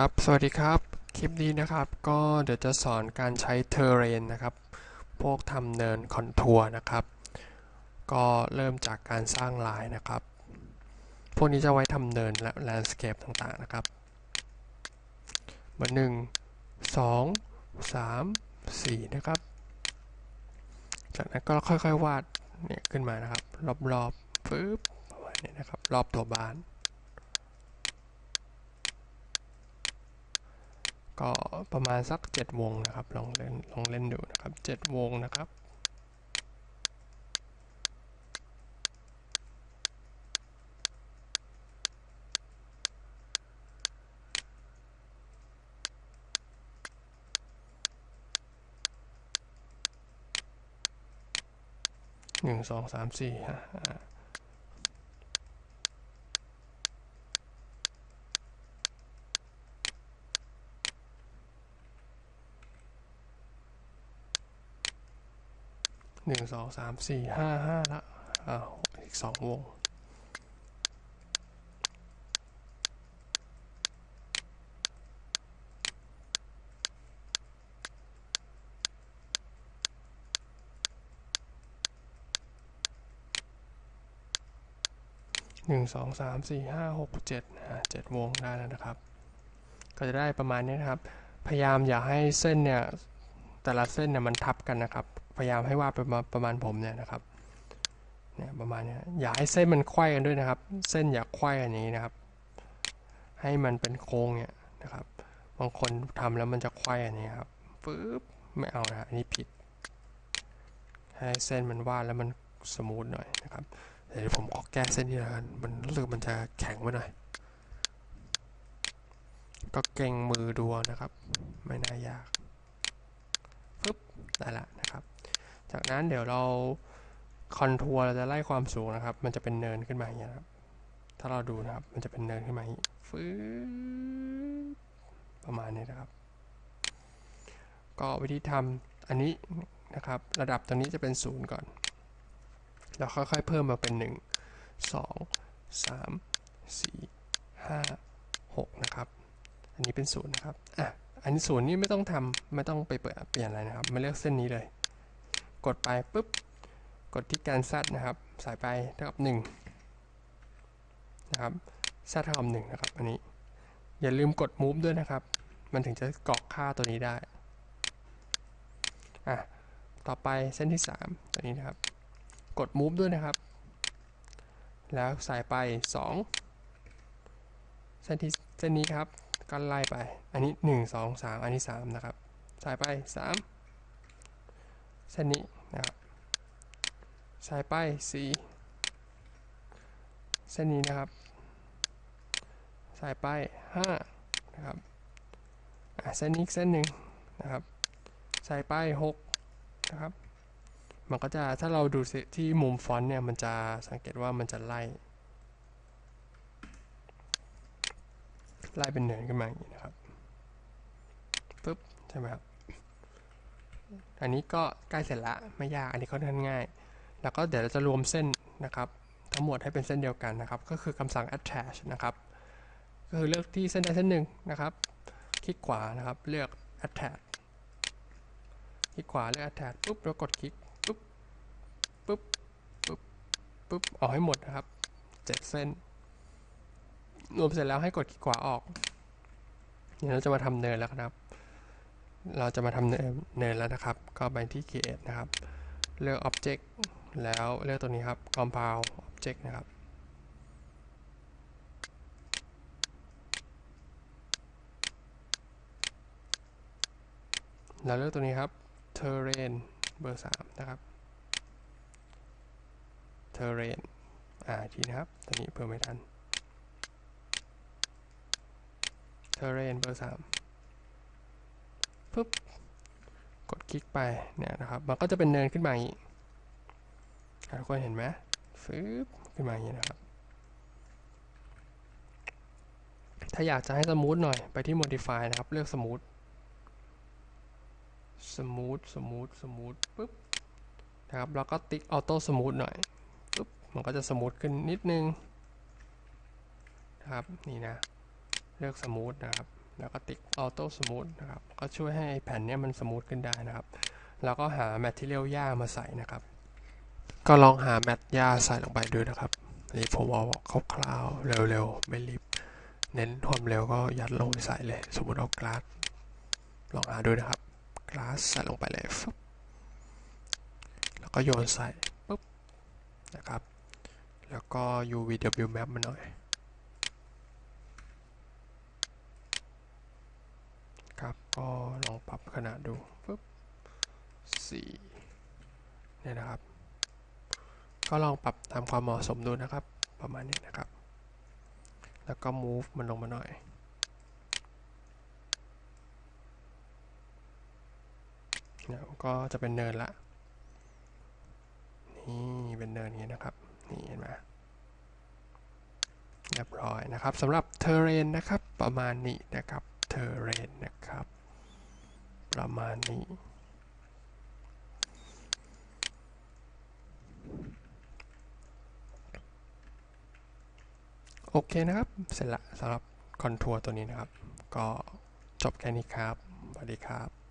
ครับ สวัสดีครับ คลิปนี้นะครับก็เดี๋ยวจะสอนการใช้เทเรนนะครับ พวกทำเนินคอนทัวร์นะครับ ก็เริ่มจากการสร้างลายนะครับ พวกนี้จะไว้ทำเนินและแลนด์สเคปต่างๆนะครับเบอร์หนึ่งสองสามสี่นะครับ จากนั้นก็ค่อยๆวาดเนี่ยขึ้นมานะครับ รอบๆปึ๊บประมาณนี้นะครับ รอบตัวบ้าน ก็ประมาณสัก 7 วงนะครับ ลองเล่นลองเล่นดูนะครับ 7 วงนะครับ หนึ่งสองสามสี่ห้า หนึ่งสองสามสี่ห้าห้าละอ่าอีกสองวง หนึ่งสองสามสี่ห้าหกเจ็ดเจ็ดวงได้แล้วนะครับ ก็จะได้ประมาณนี้นะครับ พยายามอย่าให้เส้นเนี่ย แต่ละเส้นเนี่ยมันทับกันนะครับ พยายามให้วาดประมาณประมาณผมเนี่ยนะครับเนี่ยประมาณเนี้ยอย่าให้เส้นมันไขว้กันด้วยนะครับ เส้นอย่าไขว้กันอย่างนี้นะครับ ให้มันเป็นโค้งเนี่ยนะครับ บางคนทำแล้วมันจะไขว้อันนี้ครับปึ๊บไม่เอานะอันนี้ผิด ให้เส้นมันวาดแล้วมันสมูทหน่อยนะครับเดี๋ยวผมขอแก้เส้นนี้แล้วกันมันรู้สึกมันจะแข็งไปหน่อยก็เก่งมือดูนะครับ ไม่น่ายากปึ๊บได้ละ จากนั้นเดี๋ยวเราคอนทัวร์เราจะไล่ความสูงนะครับ มันจะเป็นเนินขึ้นมาอย่างนี้ครับ ถ้าเราดูนะครับ มันจะเป็นเนินขึ้นมาฟื้ประมาณนี้นะครับ ก็วิธีทำอันนี้นะครับ ระดับตรงนี้จะเป็นศูนย์ก่อนแล้วค่อยๆเพิ่มมาเป็น 1 2 3 4 5 6 นะครับ อันนี้เป็นศูนย์นะครับ อะ อันนี้ศูนย์นี่ไม่ต้องทำไม่ต้องไปเปิดเปลี่ยนอะไรนะครับ มาเลือกเส้นนี้เลย กดไปปุ๊บ กดที่การซัดนะครับ สายไปเท่ากับ1นะครับซัดเท่ากับ1นะครับ อันนี้ อย่าลืมกด move ด้วยนะครับ มันถึงจะกรอกค่าตัวนี้ได้ อะ ต่อไปเส้นที่ 3 ตัวนี้นะครับ กด move ด้วยนะครับ แล้วสายไป 2 เส้นที่เส้นนี้ครับก็ไล่ไป อันนี้ 1 2 3 อันนี้ 3 นะครับ สายไป 3 เส้นนี้นะครับสายไป4เส้นนี้นะครับ สายไป5นะครับเส้นนี้อีกเส้นหนึ่งนะครับ สายไป6นะครับ มันก็จะถ้าเราดูที่มุมฟอนต์เนี่ยมันจะสังเกตว่ามันจะไล่ไล่เป็นเนินขึ้นมาอย่างนี้นะครับปึ๊บใช่ไหมครับ อันนี้ก็ใกล้เสร็จละไม่ยากอันนี้ก็เดินง่าย แล้วก็เดี๋ยวเราจะรวมเส้นนะครับ ทั้งหมดให้เป็นเส้นเดียวกันนะครับ ก็คือคำสั่ง attach นะครับก็คือเลือกที่เส้นใดเส้นหนึ่งนะครับ คลิกขวานะครับเลือก attach คลิกขวาเลือก attach ปุ๊บแล้วกดคลิกปุ๊บปุ๊บปุ๊บปุ๊บออกให้หมดนะครับเจ็ดเส้น รวมเสร็จแล้วให้กดคลิกขวาออกเดี๋ยวเราจะมาทำเนินแล้วครับ เราจะมาทำเนินนแล้วนะครับ ก็ไปที่ create นะครับ เลือก object แล้วเลือกตัวนี้ครับ compound object นะครับ แล้วเลือกตัวนี้ครับ terrain เบอร์3นะครับ terrain อ่าทีนะครับ ตัวนี้เพิ่มไม่ทัน terrain เบอร์3 ปุ๊บกดคลิกไปเนี่ยนะครับ มันก็จะเป็นเนินขึ้นมาอย่างนี้ทุกคนเห็นไหมฟืบขึ้นมาอย่างนี้นะครับ ถ้าอยากจะให้สมูทหน่อยไปที่ modify นะครับ เลือกสมูทสมูทสมูทสมูทปุ๊บนะครับ แล้วก็ติ๊กออโต้สมูทหน่อยปุ๊บมันก็จะสมูทขึ้นนิดนึงนะครับนี่นะ เลือกสมูทนะครับ แล้วก็ติ๊ก Auto Smooth นะครับ ก็ช่วยให้แผ่นนี้มันสมูทขึ้นได้นะครับ แล้วก็หา Material หญ้ามาใส่นะครับ ก็ลองหาแมทหญ้าใส่ลงไปดูนะครับนนี้ผมเอาคร่าวๆเร็วๆ ไม่รีบ เน้นความเร็วก็ยัดลงไปใส่เลย สมมติเอากลาสลองหาดูนะครับกลาสใส่ลงไปเลยฟึบแล้วก็โยนใส่ปุ๊บนะครับ แล้วก็ UVW map มาหน่อย ครับ ก็ลองปรับขนาดดูปุ๊บสี่เนี่ยนะครับ ก็ลองปรับตามความเหมาะสมดูนะครับ ประมาณนี้นะครับ แล้วก็ move มันลงมาหน่อยเนี่ยก็จะเป็นเนินละ นี่เป็นเนินนี้นะครับ นี่เห็นไหมเรียบร้อยนะครับสำหรับ terrain นะครับประมาณนี้นะครับ terrain นะครับ ประมาณนี้ โอเคนะครับ เสร็จละสำหรับคอนทัวร์ตัวนี้นะครับ ก็จบแค่นี้ครับ สวัสดีครับ